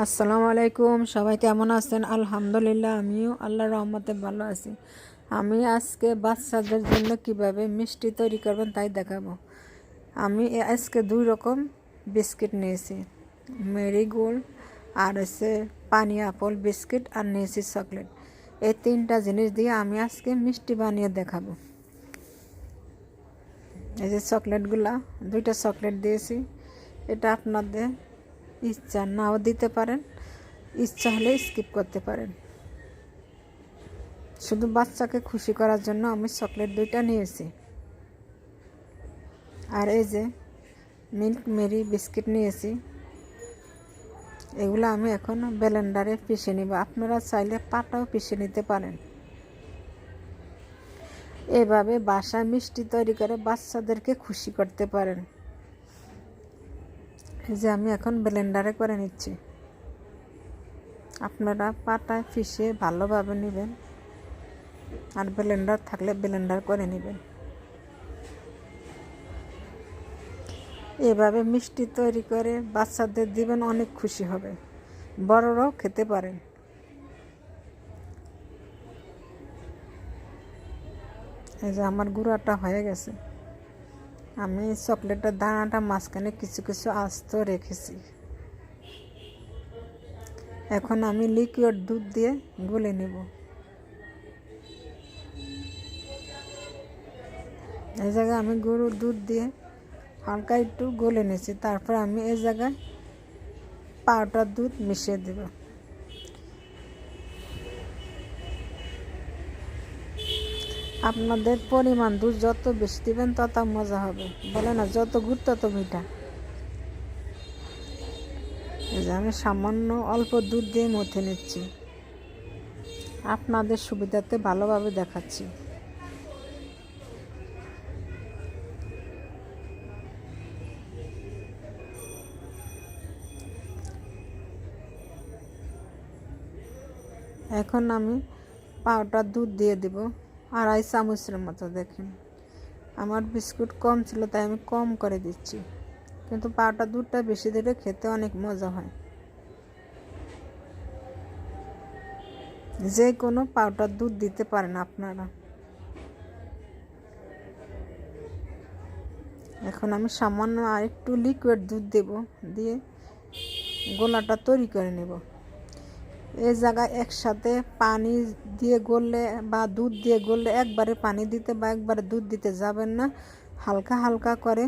আসসালামু আলাইকুম, সবাই কেমন আছেন? আলহামদুলিল্লাহ, আমিও আল্লাহ রহমতে ভালো আছি। আমি আজকে বাচ্চাদের জন্য কীভাবে মিষ্টি তৈরি করবেন তাই দেখাবো। আমি আজকে দুই রকম বিস্কিট নিয়েছি। মেরিগোল্ড আর হচ্ছে পানি আপল বিস্কিট আর নিয়েছি চকলেট। এই তিনটা জিনিস দিয়ে আমি আজকে মিষ্টি বানিয়ে দেখাবো। এই যে চকলেটগুলা, দুইটা চকলেট দিয়েছি। এটা আপনাদের ইচ্ছা নাও দিতে পারেন, ইচ্ছা হলে স্কিপ করতে পারেন। শুধু বাচ্চাকে খুশি করার জন্য আমি চকলেট দুইটা নিয়েছি। আর এই যে মিল্ক মেরি বিস্কিট নিয়েছি। এগুলো আমি এখন ব্লেন্ডারে পিষে নিব। আপনারা চাইলে পাটাও পিষে নিতে পারেন। এভাবে বাসা মিষ্টি তৈরি করে বাচ্চাদেরকে খুশি করতে পারেন। এই যে আমি এখন ব্লেন্ডারে করে নিচ্ছি। আপনারা পাটায় পিষে ভালোভাবে নেবেন। আর ব্লেন্ডার থাকলে ব্লেন্ডার করে নেবেন। এভাবে মিষ্টি তৈরি করে বাচ্চাদের দিবেন, অনেক খুশি হবে। বড়রাও খেতে পারেন। এই যে আমার গুঁড়াটা হয়ে গেছে। আমি চকলেটের দানাটা মাঝখানে কিছু কিছু আস্ত রেখেছি। এখন আমি লিকুইড দুধ দিয়ে গুলে নেব। এই জায়গায় আমি গরুর দুধ দিয়ে হালকা একটু গলে নিয়েছি, তারপর আমি এই জায়গায় পাউডার দুধ মিশিয়ে দেব। আপনাদের পরিমাণ দুধ যত বেশি দিবেন, তত মজা হবে। বলে না, যত গুড় তত মিঠা। আমি সামান্য অল্প দুধ দিয়ে মথে নিচ্ছি। আপনাদের সুবিধাতে ভালোভাবে দেখাচ্ছি। এখন আমি পাউডার দুধ দিয়ে দেব। আড়াই চামচের মতো, দেখেন। আমার বিস্কুট কম ছিল, তাই আমি কম করে দিচ্ছি। কিন্তু পাউডার দুধটা বেশি দিলে খেতে অনেক মজা হয়। যে কোনো পাউডার দুধ দিতে পারেন আপনারা। এখন আমি সামান্য আর একটু লিকুইড দুধ দেব, দিয়ে গোলাটা তৈরি করে নেব। এই জায়গায় একসাথে পানি দিয়ে গড়লে বা দুধ দিয়ে গড়লে একবারে পানি দিতে বা একবারে দুধ দিতে যাবেন না। হালকা হালকা করে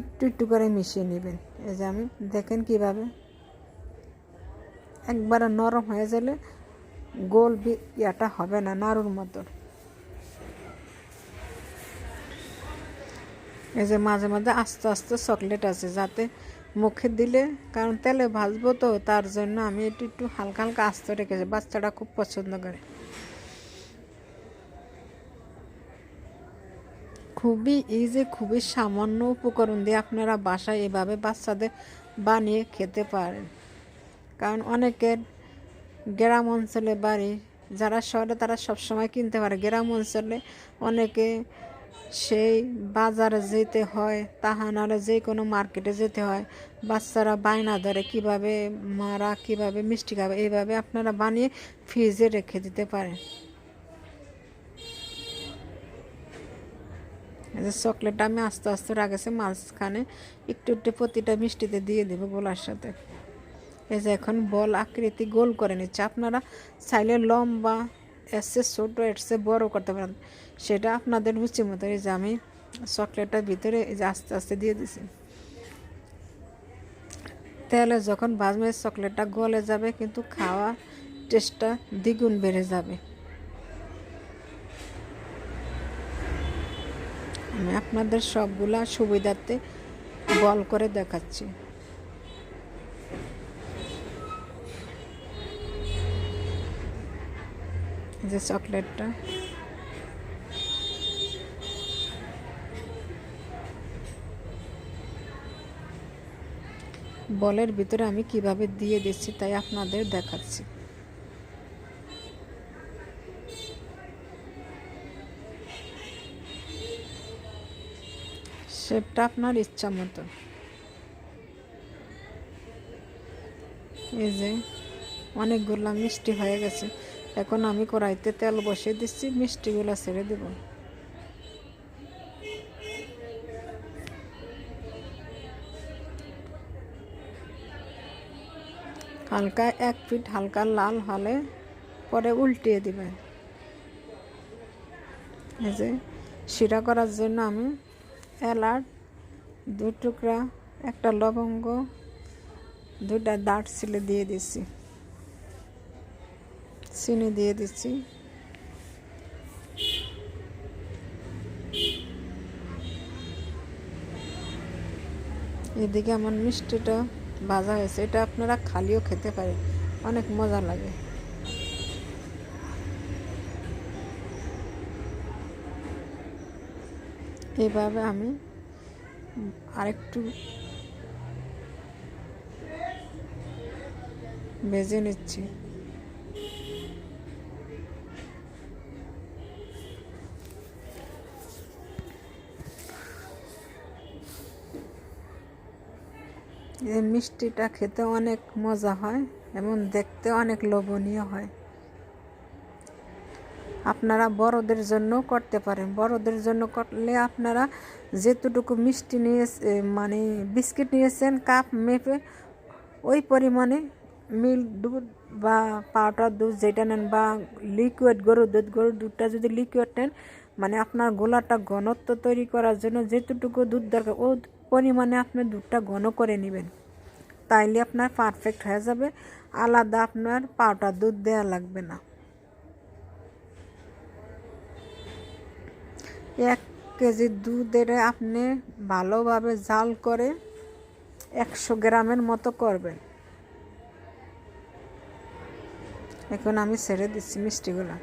একটু একটু করে মিশিয়ে নেবেন। এই যে আমি, দেখেন কীভাবে। একবারে নরম হয়ে গেলে গোল ইয়াটা হবে না, নাড়ুর মতো। এই যে মাঝে মাঝে আস্তে আস্তে চকলেট আছে যাতে মুখে দিলে, কারণ তেলে ভাজবো তো, তার জন্য আমি একটু একটু হালকা হালকা আস্ত রেখেছি। বাচ্চাটা খুব পছন্দ করে। খুবই ইজি খুবই সামান্য উপকরণ দিয়ে আপনারা বাসায় এভাবে বাচ্চাদের বানিয়ে খেতে পারেন। কারণ অনেকের গ্রাম অঞ্চলে বাড়ি, যারা শহরে তারা সবসময় কিনতে পারে। গ্রাম অঞ্চলে অনেকে সেই বাজারে যেতে হয় তাহা নাহলে যে কোনো মার্কেটে যেতে হয়। বাচ্চারা বায়না ধরে কীভাবে মারা, কীভাবে মিষ্টি খাবে, এইভাবে আপনারা বানিয়ে ফ্রিজে রেখে দিতে পারেন। চকলেটটা আমি আস্তে আস্তে রাখেছি মাঝখানে, একটু একটু প্রতিটা মিষ্টিতে দিয়ে দেবো গোলার সাথে। এই যে এখন বল আকৃতি গোল করে নিচ্ছে। আপনারা চাইলে লম্বা এসে ছোটো, এসে বড় করতে পারেন। সেটা আপনাদের রুচি মতো, এই যে আমি চকলেটটার ভিতরে এই যে আস্তে আস্তে দিয়ে দিছি। তাহলে যখন ভাজবে চকলেটটা গলে যাবে, কিন্তু খাওয়া টেস্টটা দ্বিগুণ বেড়ে যাবে। আমি আপনাদের সবগুলা সুবিধার্থে বল করে দেখাচ্ছি। যে চকলেটটা। বলের ভিতরে আমি কীভাবে দিয়ে দিচ্ছি তাই আপনাদের দেখাচ্ছি। শেপটা আপনার ইচ্ছা মতো। এই যে অনেকগুলো মিষ্টি হয়ে গেছে। এখন আমি কড়াইতে তেল বসিয়ে দিচ্ছি, মিষ্টিগুলো ছেড়ে দেব। হালকা এক ফিট হালকা লাল হলে পরে উল্টিয়ে দিবেন এই যে, শিরা করার জন্য আমি এলাচ দু টুকরা, একটা লবঙ্গ দুটা দাঁট ছিলে দিয়ে দিচ্ছি। চিনি দিয়ে দিচ্ছি। এদিকে আমার মিষ্টিটা ভাজা হয়েছে। এটা আপনারা খালিও খেতে পারেন। অনেক মজা লাগে। এইভাবে আমি আরেকটু ভেজে নিচ্ছি। এই মিষ্টিটা খেতে অনেক মজা হয় এবং দেখতে অনেক লোভনীয় হয়। আপনারা বড়দের জন্য করতে পারেন। বড়দের জন্য করলে আপনারা যেতটুকু মিষ্টি নিয়ে মানে বিস্কিট নিয়েছেন, কাপ মেপে ওই পরিমাণে মিল্ক দুধ বা পাউডার দুধ যেটা নেন বা লিকুইড গরুর দুধ, গরুর দুধটা যদি লিকুইড নেন মানে আপনার গোলাটা ঘনত্ব তৈরি করার জন্য যেতটুকু দুধ দরকার ও পরিমাণে আপনি দুধটা ঘন করে নেবেন। তাইলে আপনার পারফেক্ট হয়ে যাবে। আলাদা আপনার পাউডার দুধ দেওয়া লাগবে না। এক কেজি দুধের আপনি ভালোভাবে জাল করে একশো গ্রামের মতো করবেন। এখন আমি ছেড়ে দিচ্ছি মিষ্টিগুলো।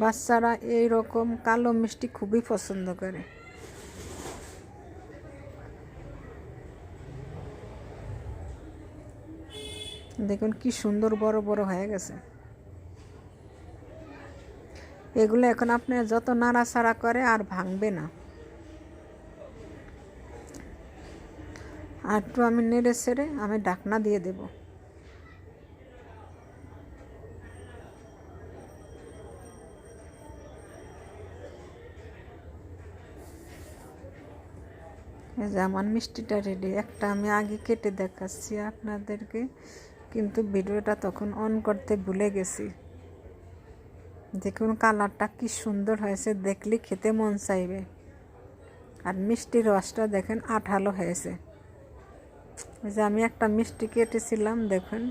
বাচ্চারা এই রকম কালো মিষ্টি খুবই পছন্দ করে। দেখুন কি সুন্দর বড় বড় হয়ে গেছে। এগুলো এখন আপনি যত নাড়াচাড়া করে আর ভাঙবে না। আর একটু আমি নেড়ে ছেড়ে আমি ডাকনা দিয়ে দেব। এই যে আমার মিষ্টিটা রেডি একটা আমি আগে কেটে দেখাচ্ছি আপনাদেরকে, কিন্তু ভিডিওটা তখন অন করতে ভুলে গেছি। দেখুন কালারটা কি সুন্দর হয়েছে, দেখলে খেতে মন চাইবে। আর মিষ্টির রসটা দেখেন আঠালো হয়েছে। ওই যে আমি একটা মিষ্টি কেটেছিলাম, দেখুন,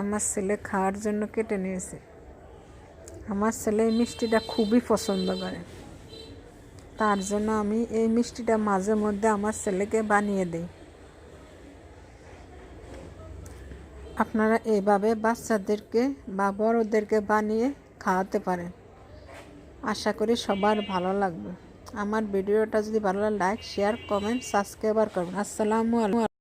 আমার ছেলে খাওয়ার জন্য কেটে নিয়েছে। আমার ছেলে এই মিষ্টিটা খুবই পছন্দ করে। তার জন্য আমি এই মিষ্টিটা মাঝে মধ্যে আমার ছেলেকে বানিয়ে দিই। আপনারা এইভাবে বাচ্চাদেরকে বা বড়দেরকে বানিয়ে খাওয়াতে পারেন। আশা করি সবার ভালো লাগবে। আমার ভিডিওটা যদি ভালো লাগে লাইক শেয়ার কমেন্ট সাবস্ক্রাইবার করবেন। আসসালামু আলাইকুম।